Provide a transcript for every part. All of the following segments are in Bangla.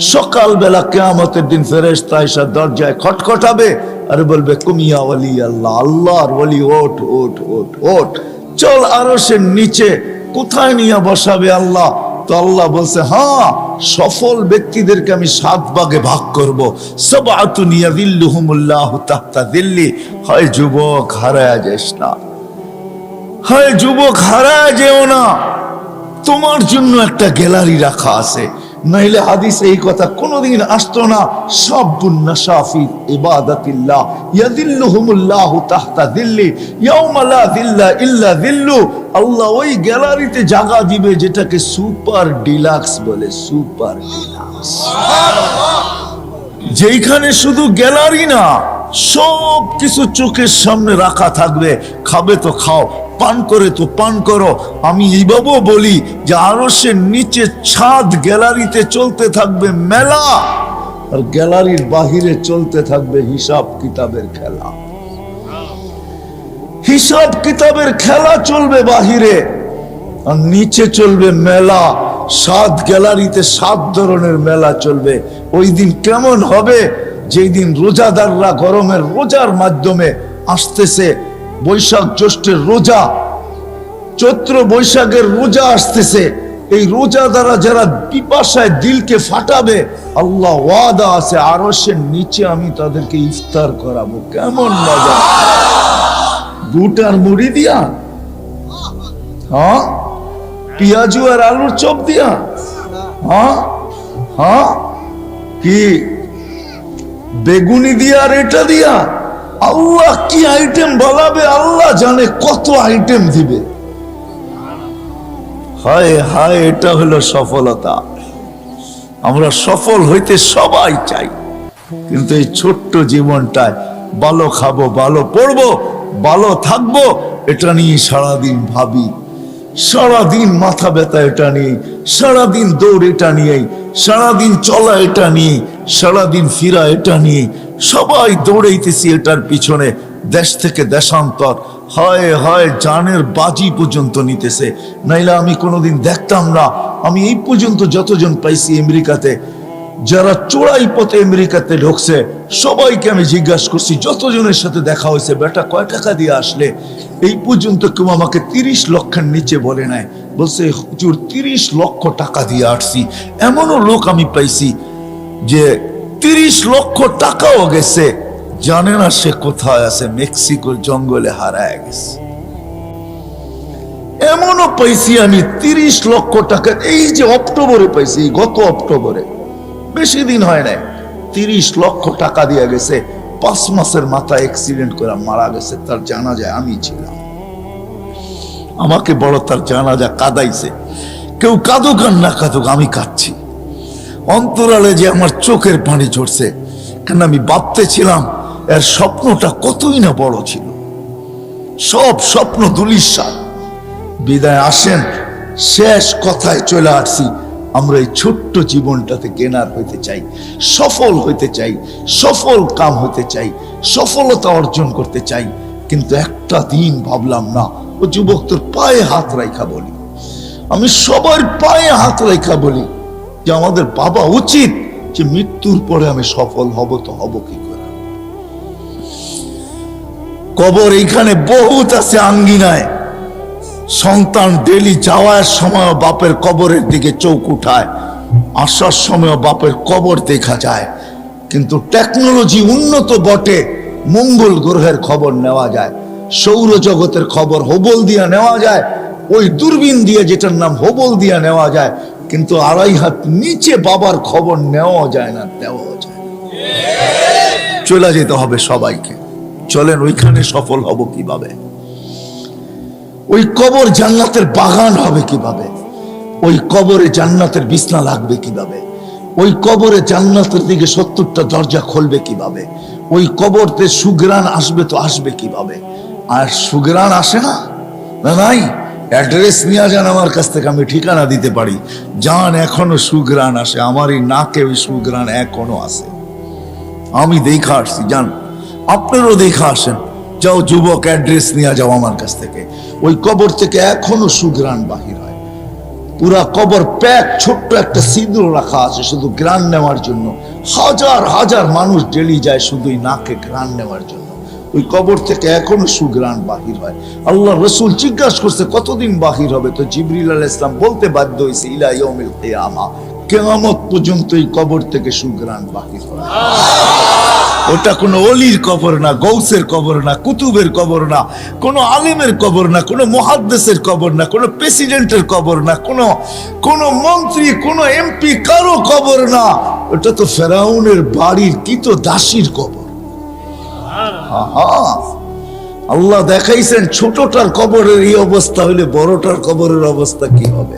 সকালবেলা কেয়ামতের দিন ফেরেস্তা এসে দরজায় খটখটাবে আর বলবে, কুমিয়া ওলি আল্লাহ, আল্লাহর ওলি ওঠ ওঠ ওঠ ওঠ। চল আরও সে নিচে, কোথায় নিয়ে বসাবে আল্লাহ? তো আল্লাহ বলছে হ্যাঁ সফল ব্যক্তিদেরকে আমি সাত ভাগে ভাগ করব। দিল্লি হয় যুবক, হারায় যাস না। হয় যুবক, হারায় যেও না। তোমার জন্য একটা গ্যালারি রাখা আছে। নাইলে হাদিসে এই কথা, কোনোদিন আসতো না সাব্বুন নাশাফি ইবাদাতিল্লাহ, ইয়াদিল্লুহুমুল্লাহু তাহতা দিল্লি, ইয়াউমা লা দিল্লা ইল্লা দিল্লু। আল্লাহ ওই গ্যালারিতে জায়গা দিবে যেটাকে সুপার ডিলাক্স বলে, সুপার ডিলাক্স। যেইখানে শুধু গ্যালারি না সব কিছু চোখের সামনে রাখা থাকবে, খাবে তো খাও পান করে তো পান করো। আমি এইভাবেও বলি যে আরও সে নিচে ছাদ গ্যালারিতে চলতে থাকবে মেলা আর গ্যালারির বাহিরে চলতে থাকবে হিসাব কিতাবের খেলা। হিসাব কিতাবের খেলা চলবে বাহিরে আর নিচে চলবে মেলা। সাত গ্যালারিতে সাত ধরনের মেলা চলবে। ওই দিন কেমন হবে? যেই দিন রোজাদাররা গরমের রোজার মাধ্যমে আসতেছে বৈশাখ জ্যৈষ্ঠের রোজা, চৈত্র বৈশাখের রোজা আসতেছে। এই রোজা দ্বারা যারা পিপাসায় দিলকে ফাটাবে, আল্লাহ ওয়াদা আছে আরও সে নিচে আমি তাদেরকে ইফতার করাবো। কেমন মজা? দুটার মুড়ি দিয়া? হ্যাঁ? পিয়াজু আর আলুর চপ দিয়া? হ্যাঁ? হ্যাঁ? কি? বেগুনি দিয়া আর এটা দিয়া? আল্লাহ কি আইটেম বলাবে আল্লাহ জানে কত আইটেম দিবে। হায় হায়, এটা হলো সফলতা। আমরা সফল হইতে সবাই চাই। কিন্তু এই ছোট্ট জীবনটায় ভালো খাব, ভালো পড়ব, ভালো থাকব, এটা নিয়ে সারাদিন ভাবি। সারাদিন মাথা ব্যথা এটা নিয়ে সারাদিন দৌড় এটা নিয়ে সারাদিন চলা এটা নিয়ে সারাদিন ফিরা এটা নিয়ে সবাই দৌড়াইতেছি এটার পিছনে, দেশ থেকে দেশান্তর। হয় হয়, জানের বাজি পর্যন্ত নিতেছে। নাইলে আমি কোনোদিন দেখতাম না। আমি এই পর্যন্ত যতজন পাইছি আমেরিকাতে যারা চোরাই পথে আমেরিকাতে ঢুকছে, সবাইকে আমি জিজ্ঞাসা করছি, যতজনের সাথে দেখা হয়েছে, বেটা, কয় টাকা দিয়ে আসলে? এই পর্যন্ত কেউ আমাকে তিরিশ লক্ষের নিচে বলে নাই। বলছে, হুজুর, তিরিশ লক্ষ টাকা দিয়ে আসছি। এমনও লোক আমি পাইছি যে তিরিশ লক্ষ টাকাও গেছে। জানে না সে কোথায় আছে, মেক্সিকোর জঙ্গলে হারায় গেছে। এমনও পাইছি আমি তিরিশ লক্ষ টাকা। এই যে অক্টোবরে পাইছি, গত অক্টোবরে। বেশি দিন হয় নাই। তিরিশ লক্ষ টাকা দিয়ে গেছে। পাঁচ মাসের মাথায় অ্যাক্সিডেন্ট করে মারা গেছে। তার জানা যায় আমি ছিলাম। আমাকে বড় তার জানা যা কাদাইছে। কেউ কাঁদুক আর না কাঁদুক, আমি কাঁদছি। অন্তরালে যে আমার চোখের পানি ঝরছে, কেন আমি ভাবতেছিলাম এর স্বপ্নটা কতই না বড় ছিল। সব স্বপ্ন দুলিশাল বিদায় আসেন, শেষ কথায় চলে আসছি। আমরা এই ছোট্ট জীবনটাতে গেনার হইতে চাই, সফল হইতে চাই, সফল কাম হইতে চাই, সফলতা অর্জন করতে চাই। কিন্তু একটা দিন ভাবলাম, না, ও যুবক তোর পায়ে হাত রাইখা বলি। আমি সবার পায়ে হাত রাইখা বলি যে আমাদের বাবা উচিত যে মৃত্যুর পরে আমি সফল হব তো হব কি করে। কবর এইখানে বহুত আছে আঙ্গিনায়। সন্তান ডেলি যাওয়ার সময় বাপের কবরের দিকে চোখ উঠায়, আসার সময় বাপের কবর দেখা যায়। কিন্তু টেকনোলজি উন্নত বটে, মঙ্গল গ্রহের খবর নেওয়া যায়, সৌরজগতের খবর হোবল দিয়া নেওয়া যায়, ওই দূরবীন দিয়ে যেটার নাম হোবল দিয়া নেওয়া যায়, কিন্তু আড়াই হাত নিচে বাবার খবর নেওয়া যায় না দেওয়া যায় চলে যেতে হবে সবাইকে। চলেন, ওইখানে সফল হব কীভাবে? ওই কবর জান্নাতের বাগান হবে কীভাবে? ওই কবরে জান্নাতের বিছনা লাগবে কীভাবে? ওই কবরে জান্নাতের দিকে সত্তরটা দরজা খুলবে কীভাবে? ওই কবরতে সুগ্রাণ আসবে তো আসবে কীভাবে? আর সুগ্রাণ আসে না? না নাই? অ্যাড্রেস নিয়ে যান আমার কাছ থেকে, আমি ঠিকানা দিতে পারি। যান, এখনও সুগ্রাণ আসে। আমার এই নাকে ওই সুগ্রাণ এখনও আসে আমি দেখা আসছি, যান। আপনারও দেখা আসেন। যাও যুবক অ্যাড্রেস নিয়ে যাও আমার কাছ থেকে। ওই কবর থেকে এখনও সুগ্রাণ বাহির হয়। পুরা কবর প্যাক, ছোট্ট একটা সিঁদুর রাখা আছে শুধু গ্রান নেওয়ার জন্য। হাজার হাজার মানুষ ডেলি যায় শুধুই নাকে গ্রান নেওয়ার জন্য। ওই কবর থেকে এখনও সুগ্রাণ বাহির হয়। আল্লাহ রসুল জিজ্ঞাসা করছে, কতদিন বাহির হবে? তো জিবরিল আল ইসলাম বলতে বাধ্য হয়েছে, ইলা ইয়মিল কিয়ামা। কেয়ামত পর্যন্ত এই কবর থেকে সুগ্রাণ বাহির হয়। ওটা কোনো অলির কবর না, গৌসের কবর না, কুতুবের কবর না, কোনো আলেমের কবর না, কোনো মহাদ্দেশের কবর না, কোনো প্রেসিডেন্টের কবর না, কোনো কোনো মন্ত্রী, কোনো এমপি কারও কবর না। ওটা তো ফেরাউনের বাড়ির কি তো দাসীর কবর। আল্লাহ দেখাইছেন, ছোটটার কবরের এই অবস্থা হইলে বড়টার কবরের অবস্থা কি হবে?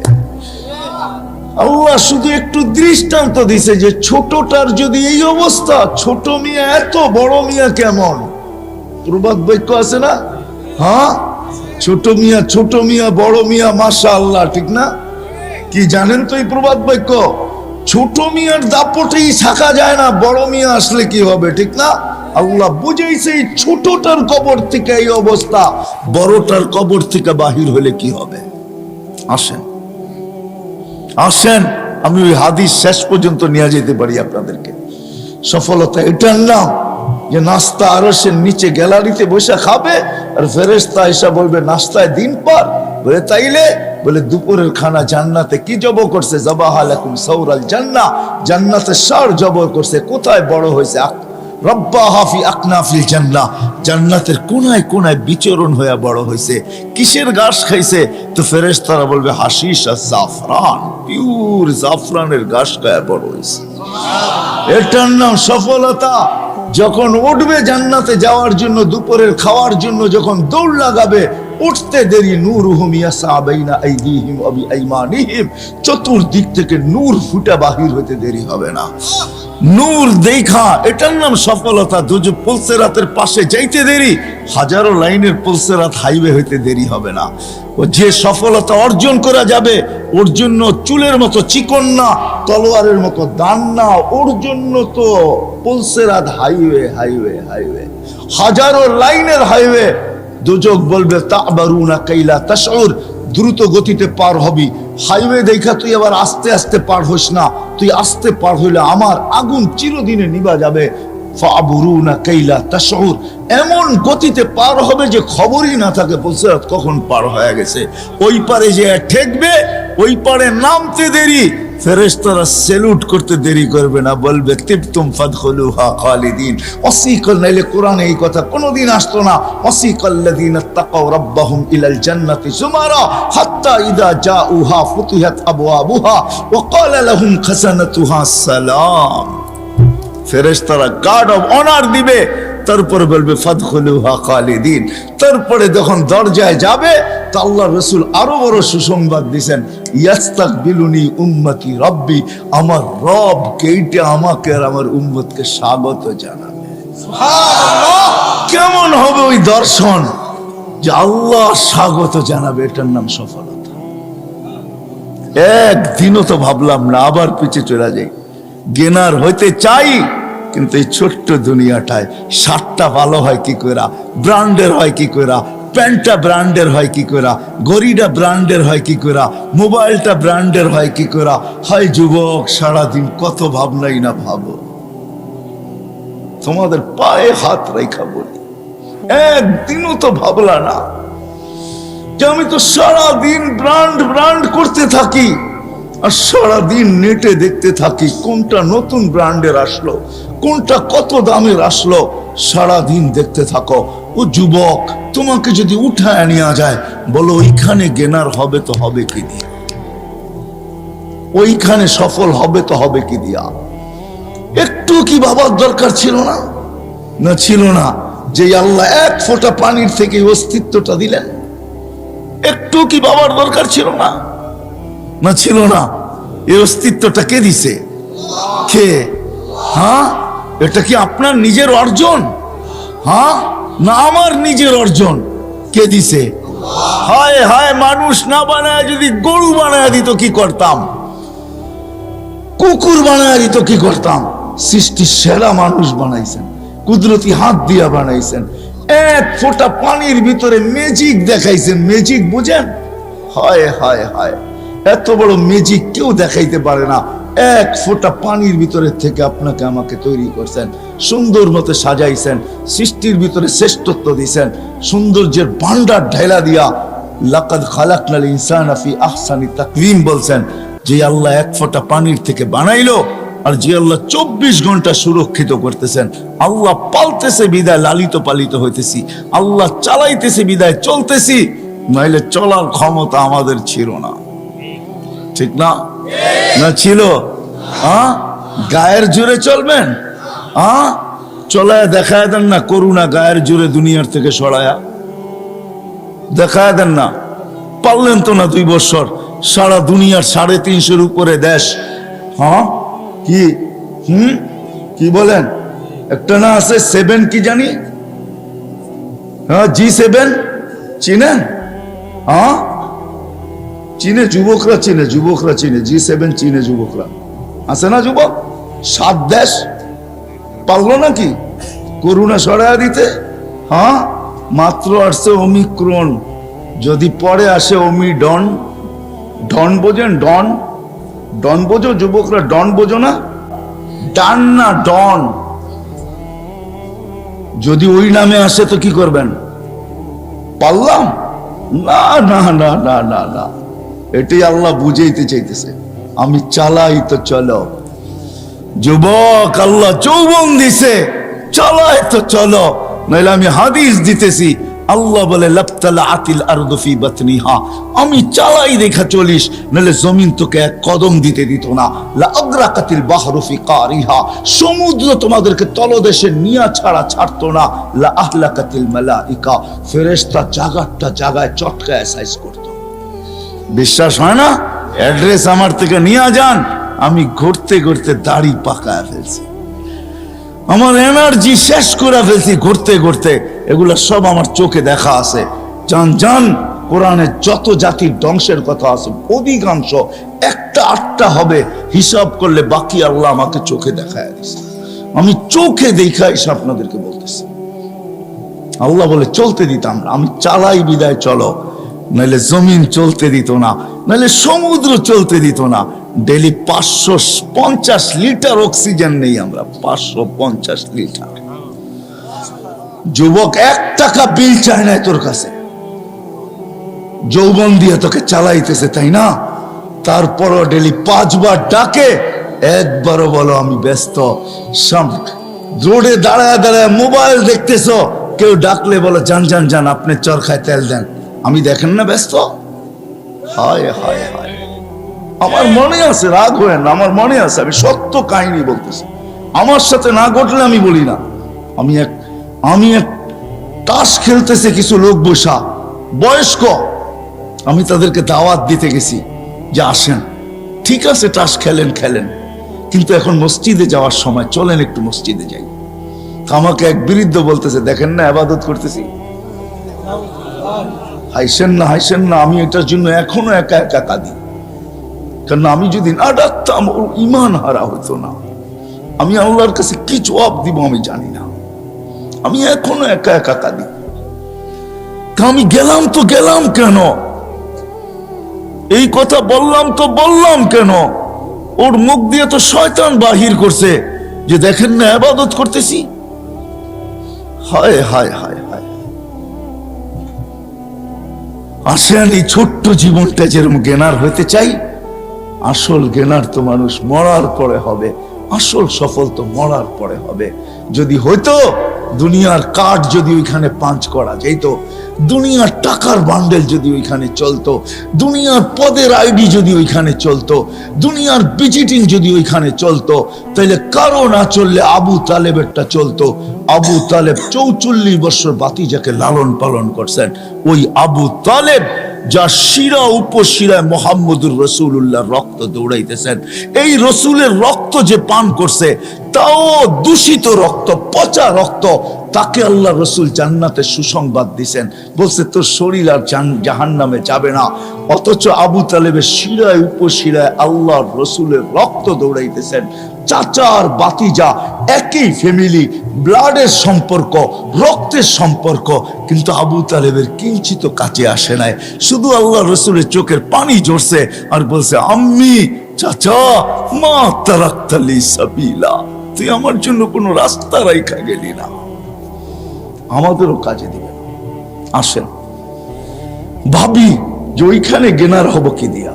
আল্লাহ শুধু একটু দৃষ্টান্ত দিছে যে ছোটটার যদি এই অবস্থা, ছোট মিয়া এত বড় মিয়া কেমন? প্রবাদ বাক্য আছে না? হ্যাঁ? ছোট মিয়া ছোট মিয়া, বড় মিয়া মাসা আল্লাহ ঠিক না? কি জানেন তো এই প্রবাদ বাক্য? ছোট মিয়ার দাপটেই থাকা যায় না, বড় মিয়া আসলে কি হবে, ঠিক না? আল্লাহ বুঝাইছে এই ছোটটার কবর থেকে এই অবস্থা, বড়টার কবর থেকে বাহির হলে কি হবে? আসেন। আসেন, আমি ওই হাদিস শেষ পর্যন্ত নিয়ে যেতে পারি আপনাদেরকে। সফলতা এটার নাম যে নাস্তা আরসের নিচে গ্যালারিতে বসে খাবে, আর ফেরেস্তা এসে বলবে, নাস্তায় দিন পার। বলে, তাইলে? বলে, দুপুরের খানা জান্নাতে কি জব করছে? জবাহাল এখন সৌরাল জান্না জান্নাতে সার জবর করছে, কোথায় বড় হয়েছে? রব্বা হাফি আকনাফিল জান্না জান্নাতের কোনায় কোনায় বিচরণ হয়ে বড় হয়েছে কিসের ঘাস খাইছে? তো বলবে হাসিস আর জাফরান পিওর জাফরানের ঘাস খায় বড় হয়েছে এটার নাম সফলতা। যখন উঠবে জান্নাতে যাওয়ার জন্য দুপুরের খাওয়ার জন্য যখন দৌড় লাগাবে উঠতে দেরি, নূর হুমিয়া আইদিহিম অবি আইমানিহিম চতুর্দিক থেকে নূর ফুটা বাহির হতে দেরি হবে না। নূর দেখা, এটার নাম সফলতা। দুজো পুলসেরাতের পাশে যাইতে দেরি, হাজারো লাইনের পুলসেরাত হাইওয়ে হইতে দেরি হবে না। ও যে সফলতা অর্জন করা যাবে, ওর জন্য চুলের মতো চিকন না, তলোয়ারের মতো দান না, ওর জন্য তো পুলসেরাত হাইওয়ে হাইওয়ে হাইওয়ে। হাজারো লাইনের হাইওয়ে দুজক বলবে তা তাবারুনা কাইলা তাশউর দ্রুত গতিতে পার হবি। হাইওয়ে দেখা তুই আবার আস্তে আস্তে পার হইস না। তুই আস্তে পার হইলে আমার আগুন চিরদিনে নিবা যাবে। এমন গতিতে পার হবে যে খবরই না থাকে কখন পার হয়ে গেছে। ওই পারে যে ঠেকবে, ওই পারে নামতে দেরি। ফেরেশতারা সেলুট করতে দেরি করবে না, বলবে, তিবতুম ফাদখুলুহা খালিদিন। অসিকল নাইলে কোরআনে এই কথা কোনোদিন আসতো না অসিকাল্লাযিনা তাকাও রাব্বাহুম ইলাল জান্নাতি সুমারা হাত্তা ইদা জাউহা ফুতিহাত আবওয়াবুহা ওয়া ক্বালা লাহুম খাসানাতুহা সালাম। ফেরেশতারা গার্ড অফ অনার দিবে তারপরে বলবে, ফাদখুলুহা খালিদিন। তারপরে যখন দরজায় যাবে, তো আল্লাহ রসুল আরও বড় সুসংবাদ দিছেন ইয়াস্তাক বিলুনি উম্মতি রব্বি, আমার রব কেইটে আমাকে আর আমার উম্মতকে স্বাগত জানাবে। কেমন হবে ওই দর্শন? যে আল্লাহ স্বাগত জানাবে, এটার নাম সফলতা। একদিনও তো ভাবলাম না, আবার পিছিয়ে চলে যাই। গেনার হইতে চাই কিন্তু এই ছোট্ট দুনিয়াটায় শার্টটা ভালো হয় কি করা ব্র্যান্ডের হয় কি করা প্যান্টটা ব্র্যান্ডের হয় কি করা গড়িটা ব্র্যান্ডের হয় কি করা মোবাইলটা ব্র্যান্ডের হয় কি করা হয় যুবক, সারাদিন কত ভাবনাই না ভাবো। তোমাদের পায়ে হাত রেখা বলি। একদিনও তো ভাবলা না যে আমি তো সারাদিন ব্র্যান্ড ব্র্যান্ড করতে থাকি আর সারাদিন নেটে দেখতে থাকি কোনটা নতুন ব্র্যান্ডের আসলো। কোনটা কত দামের আসলো, সারাদিন দেখতে থাকো। ও যুবক, তোমাকে যদি উঠায় নেওয়া যায়, বলো ওইখানে গেনার হবে তো হবে কি দিয়ে? ওইখানে সফল হবে তো হবে কি দিয়া? একটু কি বাবার দরকার ছিল না? না ছিল না, যে আল্লাহ এক ফোঁটা পানির থেকে অস্তিত্বটা দিলেন। একটু কি বাবার দরকার ছিল না? না ছিল না। এই অস্তিত্বটা কে দিছে? কে? হ্যাঁ? এটা কি আপনার নিজের অর্জন? হ্যাঁ? না আমার নিজের অর্জন। কে দিছে? হায় হায়, মানুষ না বানায় যদি গরু বানায় দিত কি করতাম? কুকুর বানায় দিত কি করতাম? সৃষ্টি সেরা মানুষ বানাইছেন, কুদরতি হাত দিয়া বানাইছেন, এক ফোঁটা পানির ভিতরে ম্যাজিক দেখাইছেন। ম্যাজিক বুঝেন? হায় হায় হায়, এত বড় ম্যাজিক কেউ দেখাইতে পারে না। এক ফোঁটা পানির ভিতরে থেকে আপনাকে আমাকে তৈরি করছেন, সুন্দর মতো সাজাইছেন, সৃষ্টির ভিতরে শ্রেষ্ঠত্ব দিছেন, সৌন্দর্যের ভান্ডার ঢেলা দিয়া লাকাদ খালাকনাল ইনসান আফি আহসানি তাকওয়িম বলছেন, যে আল্লাহ এক ফোঁটা পানির থেকে বানাইলো আর যে আল্লাহ চব্বিশ ঘণ্টা সুরক্ষিত করতেছেন। আল্লাহ পালতেছে বিদায়, লালিত পালিত হইতেছি। আল্লাহ চালাইতেছে বিদায়, চলতেছি। নাইলে চলার ক্ষমতা আমাদের ছিল না। ঠিক না? না ছিল? হ্যাঁ গায়ের জোরে চলবেন? হ্যাঁ চলায় দেখায় দেন না করুণা গায়ের জোরে দুনিয়ার থেকে সরায়া। দেখায় দেন না। পারলেন তো না দুই বছর সারা দুনিয়ার সাড়ে তিনশোর উপরে দেশ। হ্যাঁ কি? হুম? কি বলেন? একটা না আছে সেভেন কি জানি? হ্যাঁ জি সেভেন। চিনেন? হ্যাঁ চীনে যুবকরা চিনে যুবকরা চিনে জি সেভেন চীনে যুবকরা। আছে না যুবক? সাত দেশ। পারল নাকি? করুণা সরাইয়া দিতে। হ্যাঁ? মাত্র আসছে অমিক্রণ। যদি পরে আসে অমি ডন ডন বোঝেন, ডন। ডন বোঝো, যুবকরা ডন বোঝো না? ডান না ডন? যদি ওই নামে আসে তো কি করবেন? পারলাম? না না না না না না। এটাই আল্লাহ বুঝাইতে চাইতেছে। আমি চালাই তো চলো। যুবক আল্লাহ যৌবন দিছে, চালাই তো চলো। নাইলে আমি হাদিস দিতেছি, আল্লাহ বলে লাপ্তালা আতিল আমি চালাই দেখা চলিস নাহলে জমিন তোকে এক কদম দিতে দিত না। লা আগ্রাকাতিল বাহরুফি কারিহা। সমুদ্র তোমাদেরকে তলদেশে নিয়া ছাড়া ছাড়তো না। লা আহলাকাতিল মালাইকা। ফেরেশতা জাগারটা জাগায় চটকায় সাইজ করতো। বিশ্বাস হয় না? অ্যাড্রেস আমার থেকে নিয়ে যান। আমি ঘুরতে ঘুরতে দাড়ি পাকায় ফেলছি। আমার এনার্জি শেষ করে ফেলছি ঘুরতে ঘুরতে। এগুলো সব আমার চোখে দেখা আছে। জান জান কোরআনে যত জাতির ধ্বংসের কথা আছে, অধিকাংশ একটা আটটা হবে, হিসাব করলে বাকি আল্লাহ আমাকে চোখে দেখায় আমি চোখে দেখা এসে আপনাদেরকে বলতেছি। আল্লাহ বলে, চলতে দিতাম আমি চালাই বিদায়, চলো। নাহলে জমিন চলতে দিত না, নাহলে সমুদ্র চলতে দিত না। ডেলি পাঁচশো পঞ্চাশ লিটার অক্সিজেন নেই আমরা, পাঁচশো পঞ্চাশ লিটার। যুবক, এক টাকা বিল চায় না তোর কাছে। যৌবন দিয়ে তোকে চালাইতেছে, তাই না? তারপরও ডেলি পাঁচবার ডাকে, একবারও বলো, আমি ব্যস্ত। দাঁড়ায় দাঁড়ায় মোবাইল দেখতেছো। কেউ ডাকলে বলো, যান যান যান, আপনি চরখায় তেল দেন। আমি দেখেন না ব্যস্ত? হায় হায় হায়। আমার মনে আছে, রাগ হয় না, আমার মনে আছে, আমি সত্য কাহিনী বলতেছি। আমার সাথে না ঘটলে আমি বলি না। আমি এক আমি এক তাস খেলতেছে কিছু লোক বসা, বয়স্ক। আমি তাদেরকে দাওয়াত দিতে গেছি যে আসেন। ঠিক আছে, তাস খেলেন খেলেন। কিন্তু এখন মসজিদে যাওয়ার সময়, চলেন একটু মসজিদে যাই। আমাকে এক বিরুদ্ধ বলতেছে, দেখেন না আবাদত করতেছি? হাইসেন না হাইসেন না, আমি এটার জন্য এখনও একা একা কাঁদি। কারণ আমি যদি না ডাকতাম ওর ইমান হারা হতো না। আমি আল্লাহর কাছে কি জবাব দিব আমি জানি না। আমি এখনও একা একা কাঁদি। তা আমি গেলাম তো গেলাম কেন? এই কথা বললাম তো বললাম কেন? ওর মুখ দিয়ে তো শয়তান বাহির করছে যে দেখেন না আবাদত করতেছি। হায় হায় হায়। আসেন এই ছোট্ট জীবনটা যেরকম জ্ঞানার হতে চাই, আসল জ্ঞানার তো মানুষ মরার পরে হবে, আসল সফল তো মরার পরে হবে। যদি হইতো দুনিয়ার কাঠ যদি ওইখানে পাঞ্চ করা যেত দুনিয়ার টাকার বান্ডেল যদি ওইখানে চলতো, দুনিয়ার পদের আইডি যদি ওইখানে চলতো, দুনিয়ার ভিজিটিং যদি ওইখানে চলতো তাহলে কারও না চললে আবু তালেবেরটা চলতো। আবু তালেব চৌচল্লিশ বছর বাতিজাকে লালন পালন করছেন। ওই আবু তালেব যা শিরা উপশিরায় মোহাম্মদুর রসুল্লাহ রক্ত দৌড়াইতেছেন। এই রসুলের রক্ত যে পান করছে, তাও দূষিত রক্ত পচা রক্ত, তাকে আল্লাহ রসুল জান্নাতে সুসংবাদ দিছেন। বলছে, তোর শরীর আর জাহান নামে যাবে না। অথচ আবু তালেবের শিরায়, উপশিরায় আল্লাহ রসুলের রক্ত দৌড়াইতেছেন। চাচার বাতিজা একই ফ্যামিলি ব্লাডের সম্পর্ক, রক্তের সম্পর্ক। কিন্তু আবু তালেবের কিঞ্চিত কাছে আসে নাই। শুধু আল্লাহ রসুলের চোখের পানি জড়ছে আর বলছে, আম্মি, চাচা, মা তারাক্তালি সাবিলা। তুই আমার জন্য কোন রাস্তা রাইখা গেলি না। আমাদেরও কাজে দিবে আসেন। ভাবি যে ওইখানে গেনার হব কি দিয়া?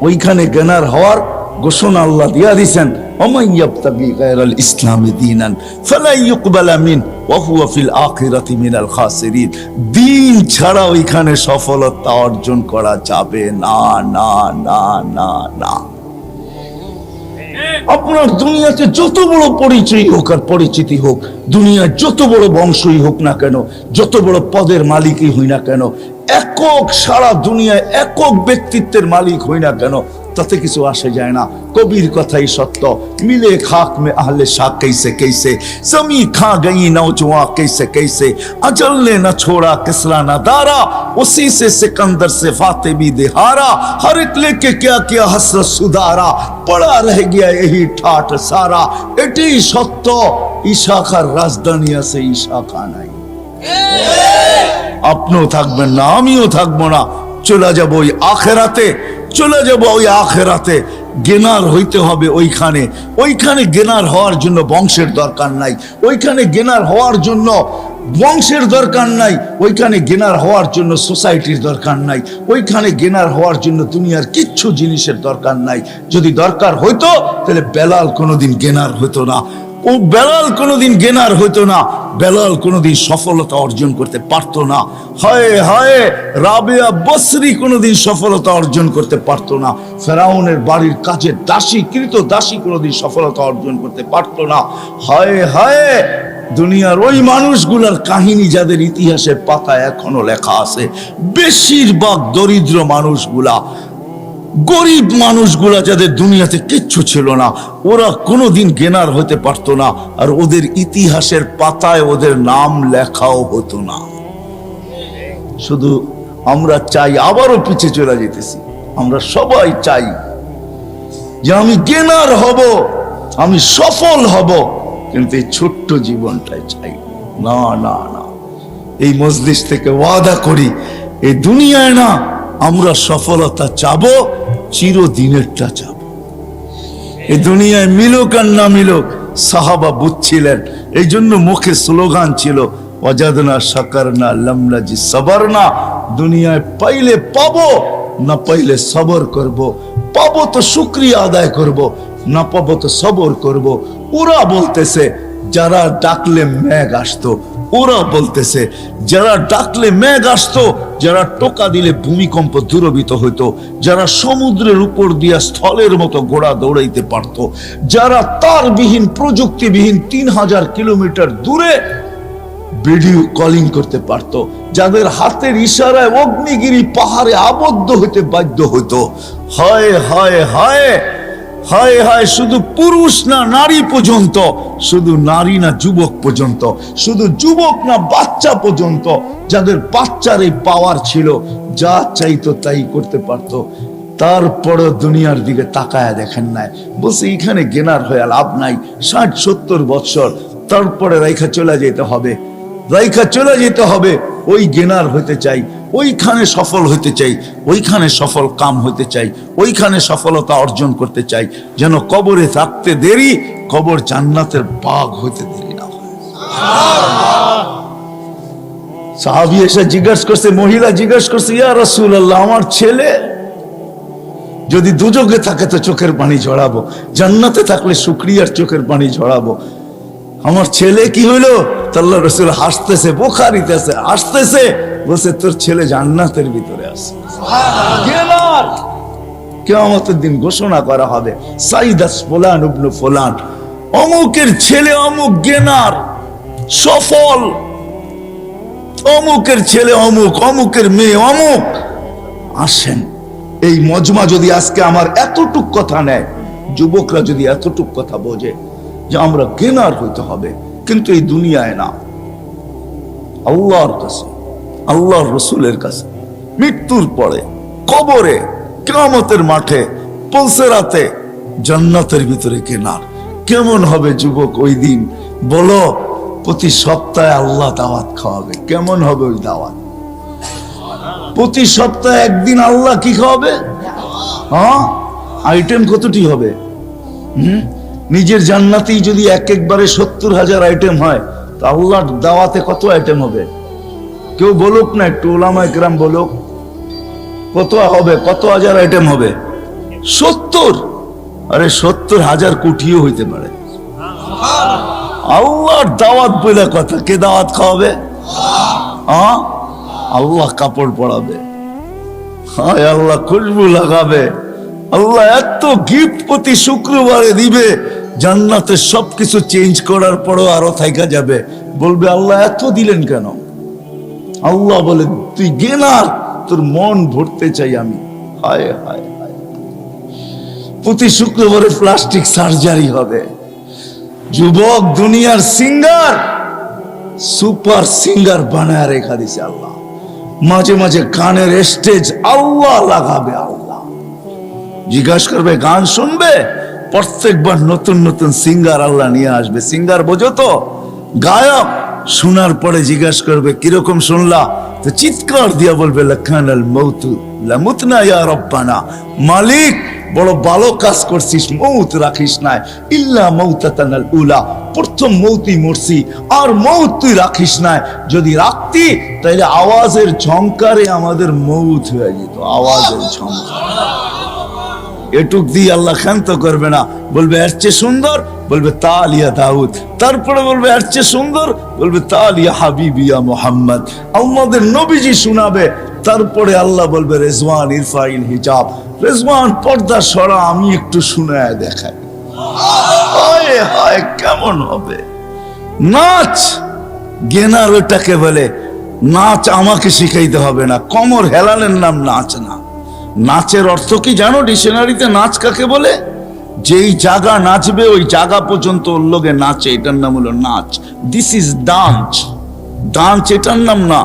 ওইখানে গেনার হওয়ার ঘোষণা আল্লাহ দিয়া দিছেন। ছাড়া সফলতা অর্জন করা যাবে না না না না না। আপনার দুনিয়াতে যত বড় পরিচয় হোক আর পরিচিতি হোক, দুনিয়ার যত বড় বংশই হোক না কেন, যত বড় পদের মালিকই হই না কেন, একক সারা দুনিয়ায় একক ব্যক্তিত্বের মালিক হই না কেন তাতে কিছু আসে যায় না কবির কথাই সত্য মিলে খাক মে আহলে শাহ कैसे कैसे समी खा गई नौजवा कैसे कैसे अजल ने न छोड़ा किसला न दारा उसी से सिकंदर से फाते भी दिहारा हर एक लेके क्या क्या हसरत सुधारा पड़ा रह गया यही ठाट सारा এটি সত্য ইশাখার রাজধানী আছে ইশাখা নাই আপনিও থাকবেন না আমিও থাকবো না চলে যাব ওই আখেরাতে, চলে যাব ওই আখেরাতে। গেনার হইতে হবে ওইখানে। ওইখানে গেনার হওয়ার জন্য বংশের দরকার নাই। ওইখানে গেনার হওয়ার জন্য বংশের দরকার নাই। ওইখানে গেনার হওয়ার জন্য সোসাইটির দরকার নাই। ওইখানে গেনার হওয়ার জন্য দুনিয়ার কিচ্ছু জিনিসের দরকার নাই। যদি দরকার হইতো, তাহলে বেলাল কোনোদিন গেনার হতো না। ও বেলাল কোনোদিন গেনার হতো না, বেলাল কোনোদিন সফলতা অর্জন করতে পারতো না। হায় হায়, রাবেয়া বসরি কোনোদিন সফলতা অর্জন করতে পারতো না। ফেরাউনের বাড়ির কাছে দাসী, কৃত দাসী কোনোদিন সফলতা অর্জন করতে পারতো না। হায় হায়, দুনিয়ার ওই মানুষগুলার কাহিনী যাদের ইতিহাসের পাতা এখনও লেখা আছে, বেশিরভাগ দরিদ্র মানুষগুলা গরিব মানুষগুলা যাদের দুনিয়াতে কিচ্ছু ছিল না, ওরা কোনোদিন গেনার হতে পারতো না, আর ওদের ইতিহাসের পাতায় ওদের নাম লেখাও হতো না। শুধু আমরা চাই আবারও পিছে চলে যেতেছি। আমরা সবাই চাই যে আমি গেনার হব, আমি সফল হব, কিন্তু এই ছোট্ট জীবনটাই চাই। না না না। এই মজলিস থেকে ওয়াদা করি, এই দুনিয়ায় না আমরা সফলতা চাবো, চিরদিনেরটা চাব এই দুনিয়ায় মিলুক আর না মিলুক, সাহাবা বুঝছিলেন এই জন্য মুখে স্লোগান ছিল অজাদনা সাকার না লমনা জি সবর না দুনিয়ায় পাইলে পাবো, না পাইলে সবর করব। পাবো তো শুক্রিয়া আদায় করব। না পাবো তো সবর করব। ওরা বলতেছে, যারা ডাকলে মেঘ আসতো ওরা বলতেছে, যারা ডাকলে মেঘ আসতো, যারা টোকা দিলে ভূমিকম্প দূরবিত হইতো, যারা সমুদ্রের উপর দিয়া স্থলের মতো ঘোড়া দৌড়াইতে পারত, যারা তারবিহীন, প্রযুক্তিবিহীন তিন হাজার কিলোমিটার দূরে ভিডিও কলিং করতে পারত, যাদের হাতের ইশারায় অগ্নিগিরি পাহাড়ে আবদ্ধ হইতে বাধ্য হইতো। হয় হয় হয় হায় হায়, শুধু পুরুষ না নারী পর্যন্ত, শুধু নারী না যুবক পর্যন্ত, শুধু যুবক না বাচ্চা পর্যন্ত, যাদের বাচ্চার এই পাওয়ার ছিল, যা চাইতো তাই করতে পারতো। তারপরে দুনিয়ার দিকে তাকায় দেখেন নাই। বলছে, এখানে গেনার হয়ে লাভ নাই, ষাট সত্তর বৎসর, তারপরে রেখা চলে যেতে হবে, রাইখা চলে যেতে হবে। ওই গেনার হইতে চাই, ওইখানে সফল হতে চাই, ওইখানে সফল কাম হতে চাই, ওইখানে সফলতা অর্জন করতে চাই, যেন কবরে থাকতে দেরি, কবর জান্নাতের বাঘ হইতে দেরি না সাহাবি এসে জিজ্ঞাসা করছে, মহিলা জিজ্ঞাসা করছে, ইয়া রসুল আল্লাহ আমার ছেলে? যদি দুযোগে থাকে তো চোখের পানি ঝরাবো, জান্নাতে থাকলে শুক্রিয়ার চোখের পানি ঝরাবো আমার ছেলে কি হইল? তাল্লা রসুল হাসতেছে বোখারিতেছে হাসতেছে। বলছে তোর ছেলে জান্নাতের ভিতরে আছে। গেলার কেয়ামতের দিন ঘোষণা করা হবে সাইদাস ফোলান উবনু ফোলান। অমুকের ছেলে অমুক গেনার সফল। অমুকের ছেলে অমুক অমুকের মেয়ে অমুক। আসেন এই মজমা যদি আজকে আমার এতটুক কথা নেয় যুবকরা যদি এতটুক কথা বোঝে যে আমরা গেনার হইতে হবে, কিন্তু এই দুনিয়ায় না। আল্লাহর কাছে, আল্লাহর রসুলের কাছে, মৃত্যুর পরে, কবরে কেমতের মাঠে পলসেরাতে জান্নাতের ভিতরে কেনার কেমন হবে যুবক ওই দিন? বলো, প্রতি সপ্তাহে আল্লাহ দাওয়াত খাওয়াবে। কেমন হবে ওই দাওয়াত? প্রতি সপ্তাহে একদিন আল্লাহ কি খাওয়াবে? হ্যাঁ? আইটেম কতটি হবে? হুম? নিজের জান্নাতেই যদি এক একবারে সত্তর হাজার আইটেম হয়, তা আল্লাহর দাওয়াতে কত আইটেম হবে? কেউ বলুক না, একটু ওলামা একরাম বলুক। কত হবে, কত হাজার আইটেম হবে? সত্তর? আরে সত্তর হাজার কোটিও হইতে পারে। আল্লাহর দাওয়াত বলে কথা, কে দাওয়াত খাওয়াবে? আল্লাহ কাপড় পরাবে। আল্লাহ, খুশবু লাগাবে। আল্লাহ এত গিফট প্রতি শুক্রবারে দিবে, জান্নাতে সবকিছু চেঞ্জ করার পরও আরও থাইকা যাবে। বলবে, আল্লাহ এত দিলেন কেন? আল্লাহ বলে, তুই গেনার, তোর মন ভরতে চাই আমি। হায় হায় প্রতি শুক্রবারে প্লাস্টিক সার্জারি হবে। যুবক দুনিয়ার সিঙ্গার সুপার সিঙ্গার বানায় রেখা দিছে আল্লাহ। মাঝে মাঝে কানের স্টেজ আল্লাহ লাগাবে আল্লাহ। জিজ্ঞাসা করবে, গান শুনবে? প্রত্যেকবার নতুন নতুন সিঙ্গার আল্লাহ নিয়ে আসবে। সিঙ্গার বোঝো তো? গায়ক শোনার পরে জিজ্ঞাসা করবে, কীরকম শুনলা? তো চিৎকার দিয়া বলবে মৌতু, লামুতনা মালিক, বড় ভালো কাজ করছিস, মৌত রাখিস না ইল্লা মৌতাতানাল উলা, প্রথম মৌতি মরছি, আর মৌত তুই রাখিস নাই। যদি রাখতি তাহলে আওয়াজের ঝংকারে আমাদের মৌত হয়ে যেত, আওয়াজের ঝংকার। এটুক দিয়ে আল্লাহ ক্ষান্ত করবে না। বলবে, এর চেয়ে সুন্দর? বলবে, তালিয়া দাউদ। তারপরে বলবে, এর চেয়ে সুন্দর? বলবে, তালিয়া হাবিবিয়া মোহাম্মদ। আমাদের নবীজি শোনাবে। তারপরে আল্লাহ বলবে, রেজওয়ান ইরফাইল হিজাব। রেজওয়ান পর্দা সরা, আমি একটু শুনায় দেখাই। হায় হায়, কেমন হবে? নাচ, গেনার ওটাকে বলে, নাচ আমাকে শিখাইতে হবে না। কমর হেলানের নাম নাচ না। নাচের অর্থ কি জানো? ডিকশনারিতে নাচ কাকে বলে? যেই জায়গা নাচবে, ওই জায়গা পর্যন্ত ওর লোকে নাচে। এটার নাম হলো নাচ। দিস ইজ ডান্স ডান্স এটার নাম না।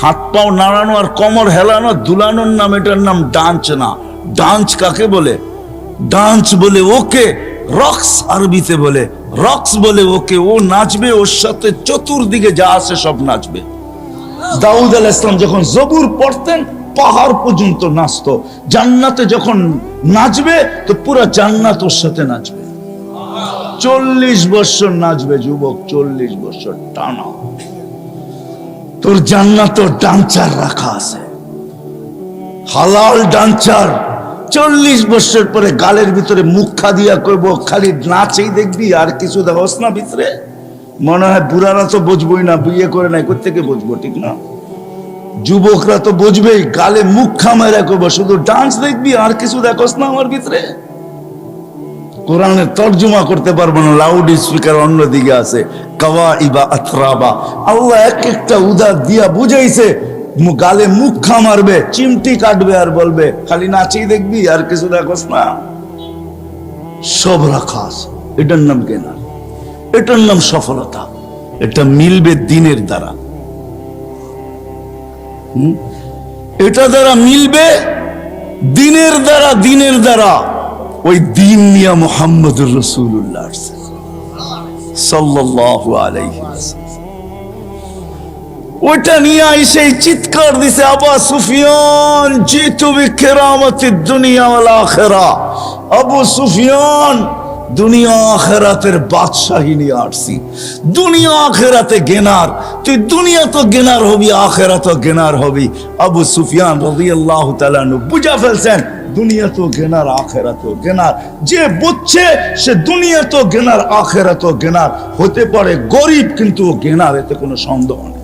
হাত পাও নাড়ানো আর কমর হেলানো, দুলানোর নাম, এটার নাম ডান্স না। ডান্স কাকে বলে? ডান্স বলে ওকে। রক্স আরবিতে বলে। রক্স বলে ওকে। ও নাচবে, ওর সাথে চতুর্দিকে যা আছে সব নাচবে। দাউদ আল ইসলাম যখন জবুর পড়তেন পাহাড় পর্যন্ত নাচতো। জান্নাতে যখন নাচবে, তো পুরো জান্নাত ওর সাথে নাচবে। চল্লিশ বছর নাচবে যুবক, চল্লিশ বছর টানা। তোর জান্নাত ডান্সার রাখা আছে। হালাল ডান্সার। চল্লিশ বছর পরে গালের ভিতরে মুখা দিয়া করব, খালি নাচেই দেখবি, আর কিছু দেখোস না ভিতরে। মনে হয় বুড়ারা তো বুঝবই না, বিয়ে করে নাই কোথেকে বুঝব, ঠিক না? যুবকরা তো বুঝবেই, গালে মুখ খামায় করব শুধু ডান্স দেখবি, আর কিছু দেখোস না আমার ভিতরে। কোরআনের তর্জমা করতে পারব না লাউড স্পিকার অন্যদিকে আছে কাওয়া ইবা আথরাবা আল্লাহ এক একটা উদার দিয়া বুঝাইছে গালে মুখ চিমটি কাটবে আর বলবে, খালি নাচেই দেখবি, আর কিছু দেখোস না। সব রাখা এটার নাম কেনা এটার নাম সফলতা। এটা মিলবে দিনের দ্বারা? এটা দ্বারা মিলবে দিনের দ্বারা দিনের দ্বারা। ওই দিন নিয়ে মোহাম্মদুর রসুল্লাহ। ওটা নিয়ে এসে চিৎকার দিছে, আবা সুফিয়ান আবু সুফিয়ান দুনিয়া আখেরাতের বাদশাহী নিয়ে আসছি। দুনিয়া আখেরাতে গেনার। তুই দুনিয়া তো গেনার হবি, আখেরা তো গেনার হবি। আবু সুফিয়ান রাদিয়াল্লাহু তাআলা নু বুঝা ফেলছেন, দুনিয়া তো গেনার, আখেরা তো গেনার। যে বুঝছে, সে দুনিয়া তো গেনার, আখেরা তো গেনার। হতে পারে গরিব, কিন্তু ও গেনার, এতে কোনো সন্দেহ নেই।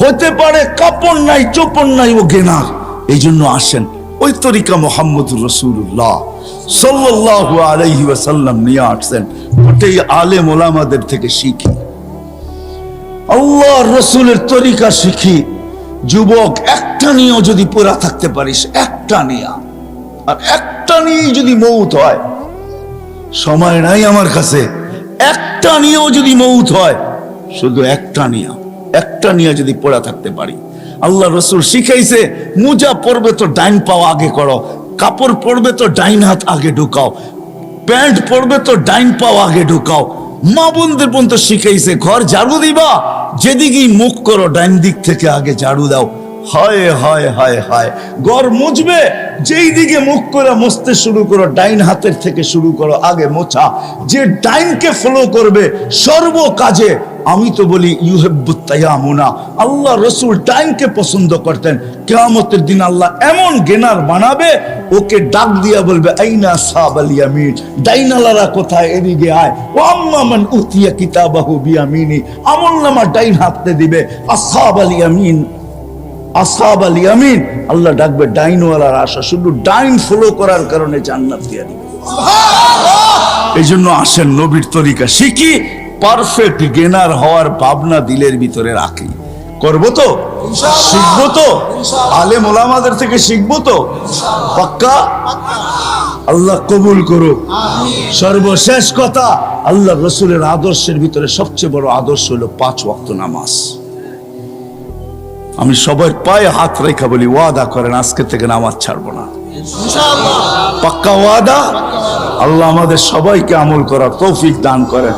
হতে পারে কাপড় নাই, চোপড় নাই, ও গেনার। এই জন্য আসেন ওই তরিকা মোহাম্মদ রসুল্লাহ সাল্লাল্লাহু আলাইহি ওয়াসাল্লাম নিয়ে আসছেন। ওটাই আলেম ওলামাদের থেকে শিখি। আল্লাহ রসুলের তরিকা শিখি। যুবক একটা নিয়েও যদি পুরা থাকতে পারিস, একটা নিয়া। আর একটা নিয়েই যদি মৌত হয়, সময় নাই আমার কাছে। একটা নিয়েও যদি মৌত হয়, শুধু একটা নিয়া। একটা নিয়ে যদি পড়া থাকতে পারি। আল্লাহ রসুল শিখাইছে, মুজা পরবে তো ডাইন পাও আগে করো, কাপড় পরবে তো ডাইন হাত আগে ঢুকাও, প্যান্ট পরবে তো ডাইন পাও আগে ঢুকাও। মা বোনদের পর্যন্ত শিখাইছে, ঘর ঝাড়ু দিবা, যেদিকেই মুখ করো, ডাইন দিক থেকে আগে ঝাড়ু দাও। হায় হায় মুছবে যেই দিকে মুখ করে মুছতে শুরু করো, ডাইন হাতের থেকে শুরু করো, আগে মোছা। যে ডাইনকে ফলো করবে, সর্ব কাজে, আমি তো বলি ইউহেবুত্তায়ামুনা আল্লাহ রসুল ডাইনকে পছন্দ করতেন। কেয়ামতের দিন আল্লাহ এমন গেনার বানাবে, ওকে ডাক দিয়া বলবে, আইনা সাব আল ইয়ামিন? ডাইনালারা কোথায়? এদিকে আয়। ও আম্মামান উতিয়া কিতাবাহু বিয়ামিনি। আমল নামা ডাইন হাতে দিবে আসাব আল ইয়ামিন? আসাব আল ইয়ামিন। আল্লাহ ডাকবে ডাইনওয়ালার আশা শুধু ডাইন ফলো করার কারণে জান্নাত দিয়া দিবে। এই জন্য আসেন নবীর তরিকা শিখি পারফেক্ট গেনার হওয়ার ভাবনা দিলের ভিতরে রাখি। করব তো? শিখব তো? আলে মোলামাদের থেকে শিখব তো? পাক্কা? আল্লাহ কবুল করুক। সর্বশেষ কথা আল্লাহ রসুলের আদর্শের ভিতরে সবচেয়ে বড় আদর্শ হলো পাঁচ ওয়াক্ত নামাজ। আমি সবার পায়ে হাত রেখা বলি ওয়াদা করেন আজকে থেকে নামাজ ছাড়বো না। পাক্কা ওয়াদা? আল্লাহ আমাদের সবাইকে আমল করার তৌফিক দান করেন।